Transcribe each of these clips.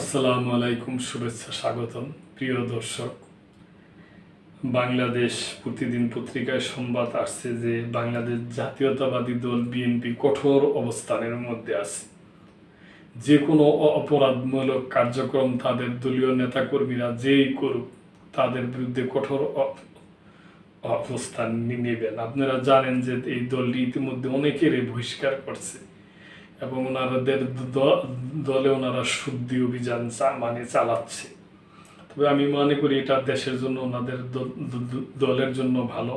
আসসালামু আলাইকুম, শুভেচ্ছা, স্বাগতম। প্রিয় দর্শক, বাংলাদেশ প্রতিদিন পত্রিকায় সংবাদ আসছে যে বাংলাদেশ জাতীয়তাবাদী দল বিএনপি কঠোর অবস্থানের মধ্যে আছে। যে কোনো অপরাধমূলক কার্যক্রম তাদের দলীয় নেতাকর্মীরা যেই করুক, তাদের বিরুদ্ধে কঠোর অবস্থান নেবেন। আপনারা জানেন যে এই দলটি ইতিমধ্যে অনেকেরই বহিষ্কার করছে। এবং ওনাদের দলে ওনারা শুদ্ধি অভিযান মানে চালাচ্ছে। তবে আমি মনে করি এটা দেশের জন্য, ওনাদের দলের জন্য ভালো।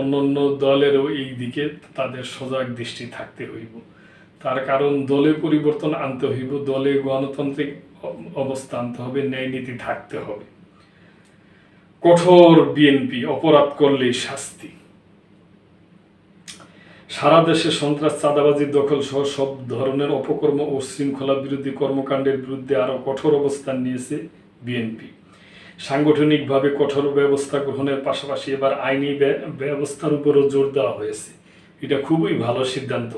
অন্যান্য দলেরও এই দিকে তাদের সজাগ দৃষ্টি থাকতে হইব। তার কারণ দলে পরিবর্তন আনতে হইব, দলে গণতান্ত্রিক অবস্থা আনতে হবে, ন্যায় নীতি থাকতে হবে। কঠোর বিএনপি, অপরাধ করলেই শাস্তি। সারা দেশে সন্ত্রাস, চাঁদাবাজি দখল সহ সব ধরনের অপকর্ম ও শৃঙ্খলা বিরোধী কর্মকাণ্ডের বিরুদ্ধে আরও কঠোর অবস্থান নিয়েছে বিএনপি। সাংগঠনিকভাবে কঠোর ব্যবস্থা গ্রহণের পাশাপাশি এবার আইনি ব্যবস্থার উপরও জোর দেওয়া হয়েছে। এটা খুবই ভালো সিদ্ধান্ত।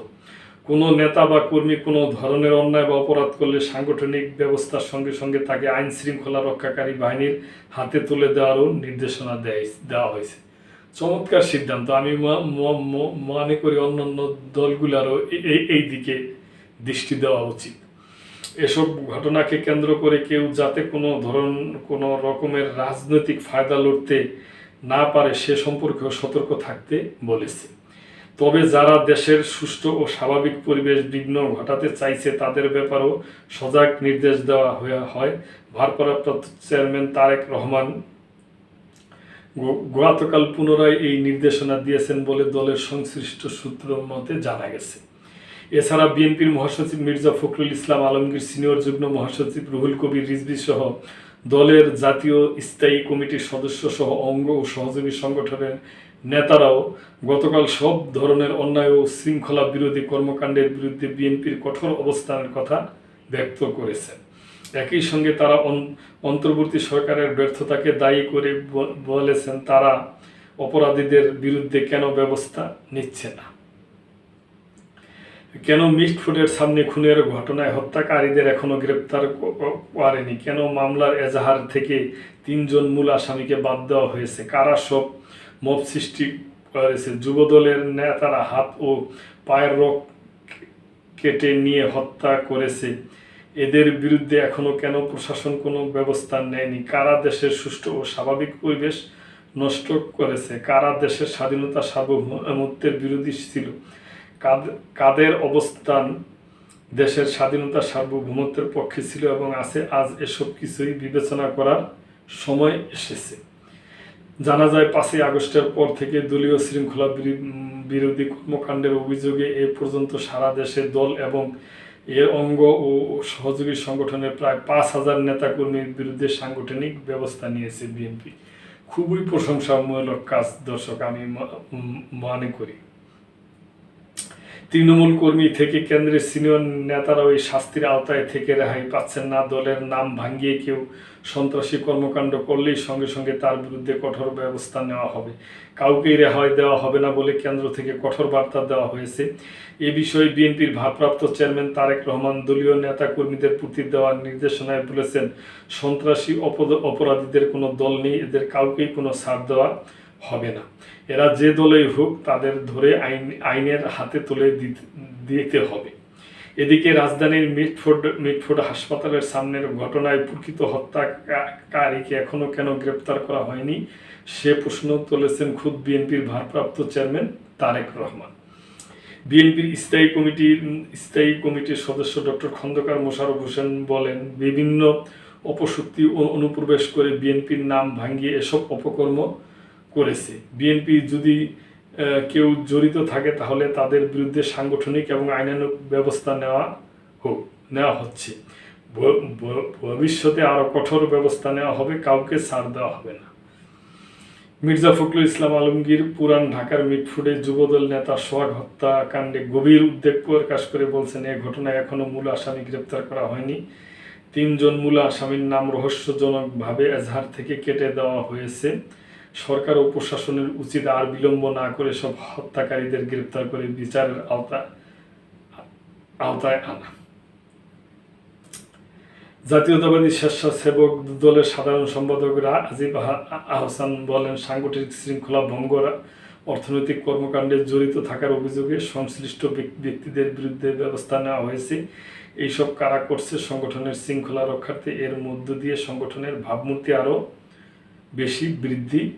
কোনো নেতা বা কর্মী কোনো ধরনের অন্যায় বা অপরাধ করলে সাংগঠনিক ব্যবস্থার সঙ্গে সঙ্গে তাকে আইন শৃঙ্খলা রক্ষাকারী বাহিনীর হাতে তুলে দেওয়ারও নির্দেশনা দেয়, দেওয়া হয়েছে। চমৎকার সিদ্ধান্ত। আমি মনে করি অন্যান্য দলগুলারও এই দিকে দৃষ্টি দেওয়া উচিত। এসব ঘটনাকে কেন্দ্র করে কেউ যাতে কোনো ধরন, কোনো রকমের রাজনৈতিক ফায়দা লড়তে না পারে, সে সম্পর্কেও সতর্ক থাকতে বলেছে। তবে যারা দেশের সুষ্ঠু ও স্বাভাবিক পরিবেশ বিঘ্ন ঘটাতে চাইছে, তাদের ব্যাপারেও সজাগ নির্দেশ দেওয়া হয়ে। ভারপ্রাপ্ত চেয়ারম্যান তারেক রহমান গতকাল পুনরায় এই নির্দেশনা দিয়েছেন বলে দলের সংশ্লিষ্ট সূত্র মতে জানা গেছে। এছাড়া বিএনপির মহাসচিব মির্জা ফখরুল ইসলাম আলমগীর সিনিয়র যুগ্ম মহাসচিব রুহুল কবির রিজভি সহ দলের জাতীয় স্থায়ী কমিটির সদস্য সহ অঙ্গ ও সহযোগী সংগঠনের নেতারাও গতকাল সব ধরনের অন্যায় ও শৃঙ্খলা বিরোধী কর্মকাণ্ডের বিরুদ্ধে বিএনপির কঠোর অবস্থানের কথা ব্যক্ত করেছেন। একই সঙ্গে তারা অন্তর্বর্তী সরকারের ব্যর্থতাকে দায়ী করে বলেছেন, তারা অপরাধীদের বিরুদ্ধে কেন ব্যবস্থা নিচ্ছে না? কেন মিল্ক ফুডের সামনে খুনের ঘটনায় হত্যাকারীদের এখনও গ্রেপ্তার করেনি? কেন মামলার এজাহার থেকে তিনজন মূল আসামিকে বাদ দেওয়া হয়েছে? কারা সব মব সৃষ্টি করেছে? যুবদলের নেতারা হাত ও পায়ের রক কেটে নিয়ে হত্যা করেছে এদের বিরুদ্ধে এখনও কেন প্রশাসন কোনো ব্যবস্থা নেয়নি? কারা দেশের সুষ্ঠু ও স্বাভাবিক পরিবেশ নষ্ট করেছে? কারা দেশের স্বাধীনতা সার্বভৌমত্বের বিরোধী ছিল? কাদ- কাদের অবস্থান দেশের স্বাধীনতা সার্বভৌমত্বের পক্ষে ছিল এবং আছে, আজ এসব কিছুই বিবেচনা করার সময় এসেছে। জানা যায়, পাঁচই আগস্টের পর থেকে দলীয় শৃঙ্খলা বিরি- বিরোধী কর্মকাণ্ডের অভিযোগে এ পর্যন্ত সারা দেশে দল এবং এর অঙ্গ ও সহযোগী সংগঠনের প্রায় পাঁচ হাজার নেতাকর্মীর বিরুদ্ধে সাংগঠনিক ব্যবস্থা নিয়েছে বিএনপি। খুবই প্রশংসামূলক কাজ, দর্শক, আমি মনে করি। তৃণমূল কর্মী থেকে কেন্দ্রের সিনিয়র নেতারাও এই শাস্তির আওতায় থেকে রেহাই পাচ্ছেন না। দলের নাম ভাঙিয়ে কেউ সন্ত্রাসী কর্মকাণ্ড করলেই সঙ্গে সঙ্গে তার বিরুদ্ধে কঠোর ব্যবস্থা নেওয়া হবে। কাউকেই রেহাই দেওয়া হবে না বলে কেন্দ্র থেকে কঠোর বার্তা দেওয়া হয়েছে। এ বিষয়ে বিএনপির ভারপ্রাপ্ত চেয়ারম্যান তারেক রহমান দলীয় নেতা কর্মীদের প্রতি দেওয়ার নির্দেশনায় বলেছেন, সন্ত্রাসী অপরাধীদের কোনো দল নেই, এদের কাউকেই কোনো ছাড় দেওয়া হবে না। এরা যে দলেই হোক, তাদের ধরে আইন, আইনের হাতে তুলে দিতে- হবে। এদিকে রাজধানীর মিটফোর্ড মিটফোর্ড হাসপাতালের সামনের ঘটনায় প্রকৃত হত্যাকারীকে এখনও কেন গ্রেপ্তার করা হয়নি, সে প্রশ্ন তুলেছেন খুদ বিএনপির ভারপ্রাপ্ত চেয়ারম্যান তারেক রহমান। বিএনপির স্থায়ী কমিটির স্থায়ী কমিটির সদস্য ডক্টর খন্দকার মোশাররফ হোসেন বলেন, বিভিন্ন অপশক্তি অনুপ্রবেশ করে বিএনপির নাম ভাঙিয়ে এসব অপকর্ম করেছে। বিএনপি যদি কেউ জড়িত থাকে তাহলে তাদের বিরুদ্ধে সাংগঠনিক এবং আইনানুগ ব্যবস্থা নেওয়া হোক, নেওয়া হচ্ছে। ভবিষ্যতে আরও কঠোর ব্যবস্থা নেওয়া হবে, কাউকে ছাড় দেওয়া হবে না। মির্জা ফখরুল ইসলাম আলমগীর পুরান ঢাকার মিটফুডে যুবদল নেতা সোহাগ হত্যাকাণ্ডে গভীর উদ্বেগ প্রকাশ করে বলছেন, এ ঘটনায় এখনও মূল আসামি গ্রেপ্তার করা হয়নি। তিনজন মূল আসামির নাম রহস্যজনকভাবে এজাহার থেকে কেটে দেওয়া হয়েছে। সরকার ও প্রশাসনের উচিত আর বিলম্ব না করে সব হত্যাকারীদের গ্রেপ্তার করে বিচারের আওতা আওতায় আনা। জাতীয়তাবাদী স্বেচ্ছাসেবক দলের সাধারণ সম্পাদক রাজীব আহসান বলেন, সাংগঠনিক শৃঙ্খলা ভঙ্গ অর্থনৈতিক কর্মকাণ্ডে জড়িত থাকার অভিযোগে সংশ্লিষ্ট ব্যক- ব্যক্তিদের বিরুদ্ধে ব্যবস্থা নেওয়া হয়েছে। এইসব কারা করছে সংগঠনের শৃঙ্খলা রক্ষার্থে এর মধ্য দিয়ে সংগঠনের ভাবমূর্তি আরও বেশি বৃদ্ধি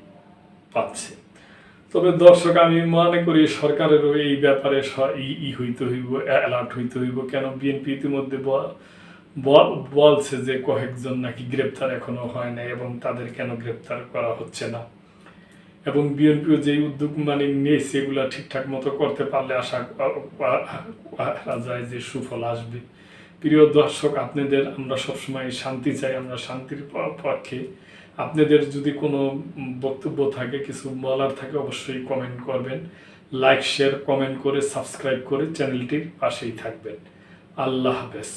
পাচ্ছে তবে দর্শক আমি মনে করি সরকারেরও এই ব্যাপারে ই হইতে হইব অ্যালার্ট হইতে হইব কেন বিএনপি ইতিমধ্যে বলছে যে কয়েকজন নাকি গ্রেপ্তার এখনও হয় নাই এবং তাদের কেন গ্রেপ্তার করা হচ্ছে না এবং বিএনপিও যে উদ্যোগ মানে নিয়েছে এগুলা ঠিকঠাক মতো করতে পারলে আশা করা যায় যে সুফল আসবে প্রিয় দর্শক, আপনাদের আমরা সবসময় শান্তি চাই, আমরা শান্তির পক্ষে। আপনাদের যদি কোনো বক্তব্য থাকে, কিছু বলার থাকে, অবশ্যই কমেন্ট করবেন। লাইক শেয়ার কমেন্ট করে সাবস্ক্রাইব করে চ্যানেলটির পাশেই থাকবেন। আল্লাহ হাফেজ।